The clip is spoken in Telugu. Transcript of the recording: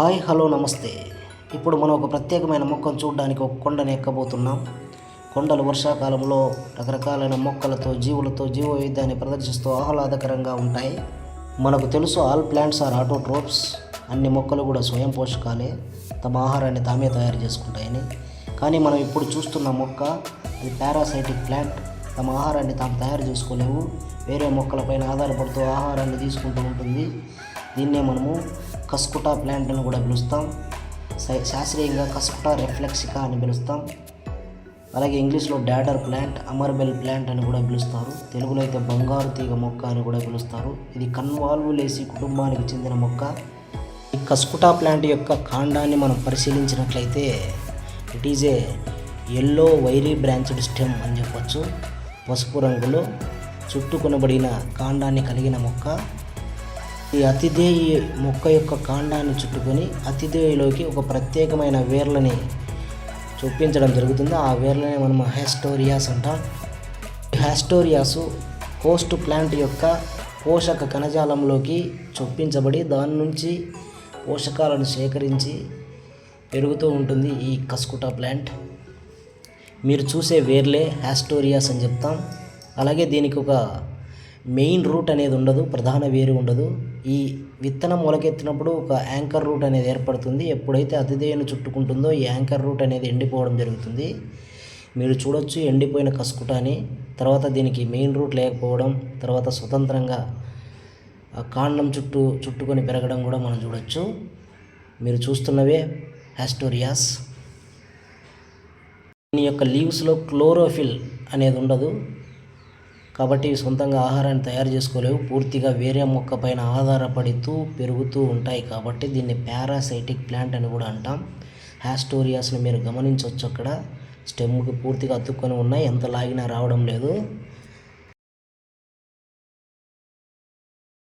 హాయ్ హలో నమస్తే. ఇప్పుడు మనం ఒక ప్రత్యేకమైన మొక్కను చూడడానికి ఒక కొండని ఎక్కబోతున్నాం. కొండలు వర్షాకాలంలో రకరకాలైన మొక్కలతో జీవులతో జీవ వైవిధ్యాన్ని ప్రదర్శిస్తూ ఆహ్లాదకరంగా ఉంటాయి. మనకు తెలుసు ఆల్ ప్లాంట్స్ ఆర్ ఆటోట్రోప్స్. అన్ని మొక్కలు కూడా స్వయం పోషకాలే. తమ ఆహారాన్ని తామే తయారు చేసుకుంటాయని. కానీ మనం ఇప్పుడు చూస్తున్న మొక్క అది పారాసైటిక్ ప్లాంట్. తమ ఆహారాన్ని తాము తయారు చేసుకోలేవు. వేరే మొక్కలపైన ఆధారపడుతూ ఆహారాన్ని తీసుకుంటూ ఉంటుంది. దీన్నే మనము కస్కుటా ప్లాంట్ అని కూడా పిలుస్తాం. శా- శాస్త్రీయంగా కస్కుటా రిఫ్లెక్సికా అని పిలుస్తాం. అలాగే ఇంగ్లీష్లో డాడర్ ప్లాంట్ అమర్బెల్ ప్లాంట్ అని కూడా పిలుస్తారు. తెలుగులో అయితే బంగారు తీగ మొక్క అని కూడా పిలుస్తారు. ఇది కన్వాల్వులేసి కుటుంబానికి చెందిన మొక్క. ఈ కస్కుటా ప్లాంట్ యొక్క కాండాన్ని మనం పరిశీలించినట్లయితే it is a yellow wiry branched stem అని చెప్పొచ్చు. పసుపు రంగులో చుట్టుకొనబడిన కాండాన్ని కలిగిన మొక్క. ఈ అతిథేయి మొక్క యొక్క కాండాన్ని చుట్టుకొని అతిథేయులోకి ఒక ప్రత్యేకమైన వేర్లని చూపించడం జరుగుతుంది. ఆ వేర్లనే మనం హ్యాస్టోరియాస్ అంటాం. హ్యాస్టోరియాస్ హ్యాస్టోరియాసు హోస్ట్ ప్లాంట్ యొక్క పోషక కణజాలంలోకి చొప్పించబడి దాని నుంచి పోషకాలను సేకరించి పెరుగుతూ ఉంటుంది ఈ కస్కుటా ప్లాంట్. మీరు చూసే వేర్లే హ్యాస్టోరియాస్ అని చెప్తాం. అలాగే దీనికి ఒక మెయిన్ రూట్ అనేది ఉండదు ప్రధాన వేరు ఉండదు. ఈ విత్తనం మొలకెత్తినప్పుడు ఒక యాంకర్ రూట్ అనేది ఏర్పడుతుంది. ఎప్పుడైతే అతిథేయుని చుట్టుకుంటుందో ఈ యాంకర్ రూట్ అనేది ఎండిపోవడం జరుగుతుంది. మీరు చూడొచ్చు ఎండిపోయిన కసుకుటాని తర్వాత దీనికి మెయిన్ రూట్ లేకపోవడం తర్వాత స్వతంత్రంగా కాండం చుట్టూ చుట్టుకొని పెరగడం కూడా మనం చూడొచ్చు. మీరు చూస్తున్నవే హ్యాస్టోరియాస్ దీని యొక్క లీవ్స్లో క్లోరోఫిల్ అనేది ఉండదు. కాబట్టి సొంతంగా ఆహారాన్ని తయారు చేసుకోలేవు పూర్తిగా వేరే మొక్క పైన ఆధారపడుతూ పెరుగుతూ ఉంటాయి కాబట్టి దీన్ని పారాసైటిక్ ప్లాంట్ అని కూడా అంటాం. హ్యాస్టోరియాస్ని మీరు గమనించవచ్చు అక్కడ. స్టెమ్కి పూర్తిగా అతుక్కొని ఉన్నాయి ఎంత లాగినా రావడం లేదు.